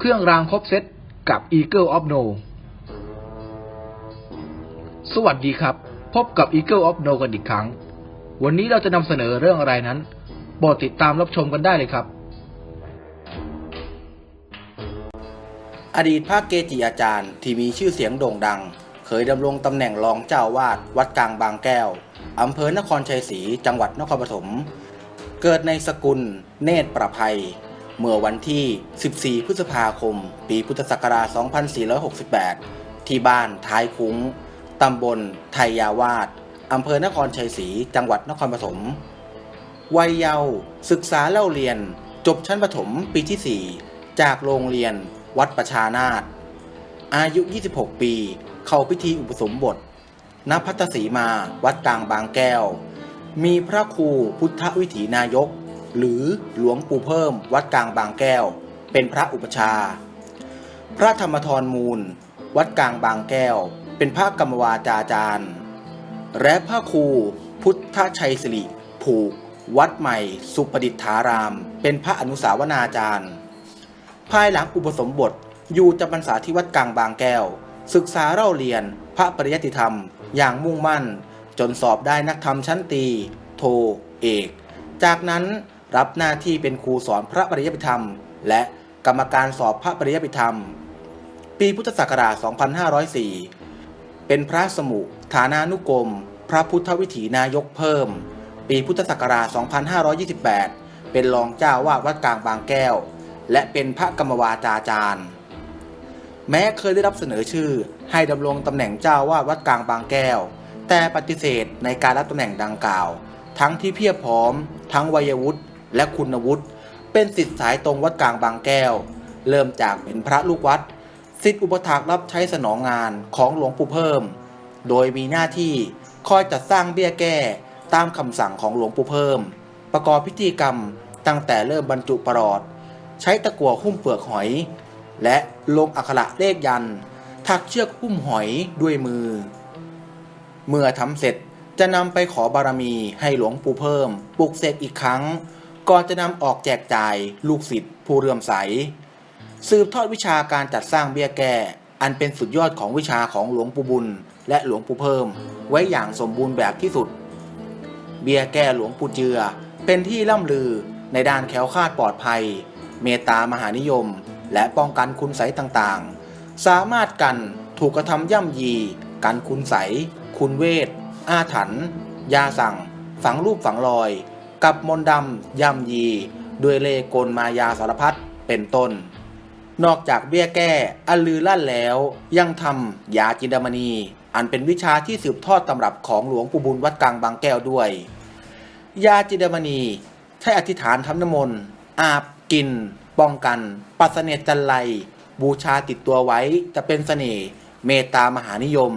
เครื่องรางครบเซตกับ Eagle of No สวัสดีครับ พบกับ Eagle of No กันอีกครั้ง วันนี้เราจะนำเสนอเรื่องอะไรนั้นโปรดติดตามรับชมกันได้เลยครับ อดีตพระเกจิอาจารย์ที่มีชื่อเสียงโด่งดัง เคยดำรงตำแหน่งรองเจ้าวาดวัดกลางบางแก้วอำเภอนครชัยศรีจังหวัดนครปฐมเกิดในสกุลเนตรประภัย เมื่อวันที่ 14 พฤษภาคม ปีพุทธศักราช 2468 ที่บ้านท้ายคุ้ง ตำบลไทยยาวาดอำเภอนครชัยศรีจังหวัดนครปฐม วัยเยาว์ศึกษาเล่าเรียน จบชั้นประถมปีที่ 4 จากโรงเรียนวัดประชานาตอายุ 26 ปี เข้าพิธีอุปสมบท ณ พัทสีมา วัดกลางบางแก้ว มีพระครูพุทธวิถีนายก หรือหลวงปู่เพิ่มวัดกลางบางแก้ว เป็นพระอุปชา พระธรรมทรมูล วัดกลางบางแก้ว เป็นพระกรรมวาจาจารย์ และพระครูพุทธชัยสิริผูก วัดใหม่ สุปดิษฐาราม เป็นพระอนุสาวนาจารย์ ภายหลังอุปสมบทอยู่จำพรรษาที่วัดกลางบางแก้ว ศึกษาเล่าเรียนพระปริยัติธรรมอย่างมุ่งมั่น จนสอบได้นักธรรมชั้นตี โท เอก จากนั้น รับหน้าที่เป็นครูสอนพระปริยัติธรรม และกรรมการสอบพระปริยัติธรรม ปีพุทธศักราช 2504 เป็นพระสมุฐานานุกรม พระพุทธวิถีนายกเพิ่ม ปีพุทธศักราช 2528 เป็นรองเจ้าวาดวัดกลางบางแก้ว และเป็นพระกรรมวาจาจารย์ แม้เคยได้รับเสนอชื่อให้ดำรงตำแหน่งเจ้าวาดวัดกลางบางแก้ว แต่ปฏิเสธในการรับตำแหน่งดังกล่าว ทั้งที่เพียบพร้อม ทั้งวัยวุฒิ และคุณวุฒิเป็นสิทธิสายตรงวัดกลางบางแก้ว เริ่มจากเป็นพระลูกวัดสิทธิอุปถากรับใช้สนองงานของหลวงปู่เพิ่ม โดยมีหน้าที่คอยจัดสร้างเบี้ยแก้ตามคำสั่งของหลวงปู่เพิ่ม ประกอบพิธีกรรมตั้งแต่เริ่มบรรจุประหลอด ใช้ตะกั่วหุ้มเปลือกหอย และลงอักขระเลขยัน ถักเชือกหุ้มหอยด้วยมือ เมื่อทำเสร็จจะนำไปขอบารมีให้หลวงปู่เพิ่ม ปลุกเสกอีกครั้ง ก่อนจะนำออกแจกจ่ายลูกศิษย์ผู้เรื่อมใส สืบทอดวิชาการจัดสร้างเบี้ยแก้อันเป็นสุดยอดของวิชาของหลวงปู่บุญ และหลวงปู่เพิ่ม ไว้อย่างสมบูรณ์แบบที่สุด เบี้ยแก้หลวงปู่เจือ เป็นที่ล่ำลือในด้านแคล้วคลาดปลอดภัย เมตตามหานิยม และป้องกันคุณใสต่างๆ สามารถกันถูกกระทำย่ำยี กันคุณใส คุณเวท อาถรรพ์ยาสั่ง ฝังรูปฝังรอย กับมนต์ดำย่ำยี ด้วยเลขกลมายาสารพัดเป็นต้น นอกจากเบี้ยแก้อันลือลั่นแล้ว ยังทำยาจินดามณี อันเป็นวิชาที่สืบทอดตำรับของหลวงปู่บุญวัดกลางบางแก้วด้วย ยาจินดามณีใช้อธิษฐานทำน้ำมนต์อาบกิน ป้องกัน ปัสเสนจันไรบูชาติดตัวไว้จะเป็นเสน่ห์เมตตามหานิยม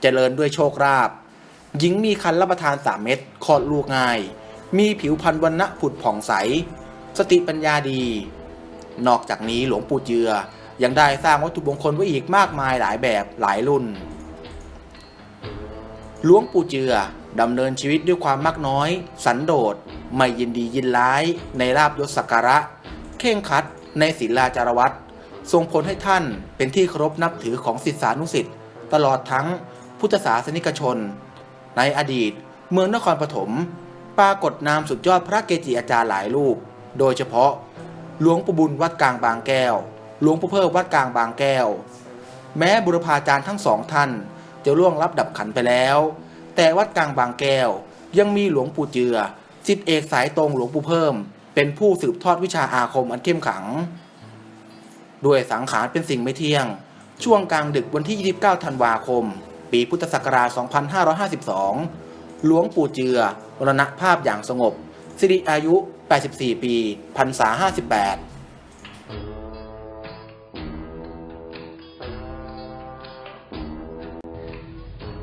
เจริญด้วยโชคราบหญิงมีคันรับประทานสามเม็ดคลอดลูกง่าย มีผิวพรรณวันณะผุดผ่องใส สติปัญญาดี นอกจากนี้หลวงปู่เจือ ยังได้สร้างวัตถุมงคลไว้อีกมากมายหลายแบบหลายรุ่น หลวงปู่เจือดำเนินชีวิตด้วยความมักน้อย สันโดษ ไม่ยินดียินร้ายในลาบยศสักการะ เข่งคัดในศีลาจารวัตส่งผลให้ท่านเป็นที่เคารพนับถือของศิษยานุศิษย์ตลอดทั้งพุทธศาสนิกชน ในอดีตเมืองนครปฐม ปรากฏนามสุดยอดพระเกจิอาจารย์หลายรูป โดยเฉพาะ หลวงปู่บุญวัดกลางบางแก้ว หลวงปู่เพิ่มวัดกลางบางแก้ว แม้บุรพาจารย์ทั้งสองท่าน จะล่วงรับดับขันไปแล้ว แต่วัดกลางบางแก้วยังมีหลวงปู่เจือสิทธิเอกสายตรงหลวงปู่เพิ่ม เป็นผู้สืบทอดวิชาอาคมอันเข้มขัง ด้วยสังขารเป็นสิ่งไม่เที่ยง ช่วงกลางดึกวันที่ 29 ธันวาคม ปีพุทธศักราช 2552 หลวงปู่เจือมรณภาพอย่างสงบ สิริอายุ 84 ปีพรรษา 58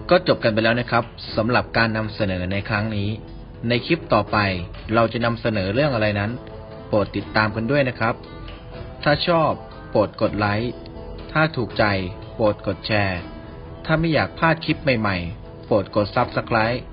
ก็จบกันไปแล้วนะครับสำหรับการนำเสนอในครั้งนี้ ในคลิปต่อไปเราจะนำเสนอเรื่องอะไรนั้น โปรดติดตามกันด้วยนะครับ ถ้าชอบโปรดกดไลค์ถ้าถูกใจ โปรดกดแชร์ ถ้าไม่อยากพลาดคลิปใหม่ๆ โปรดกดซับสไคร b e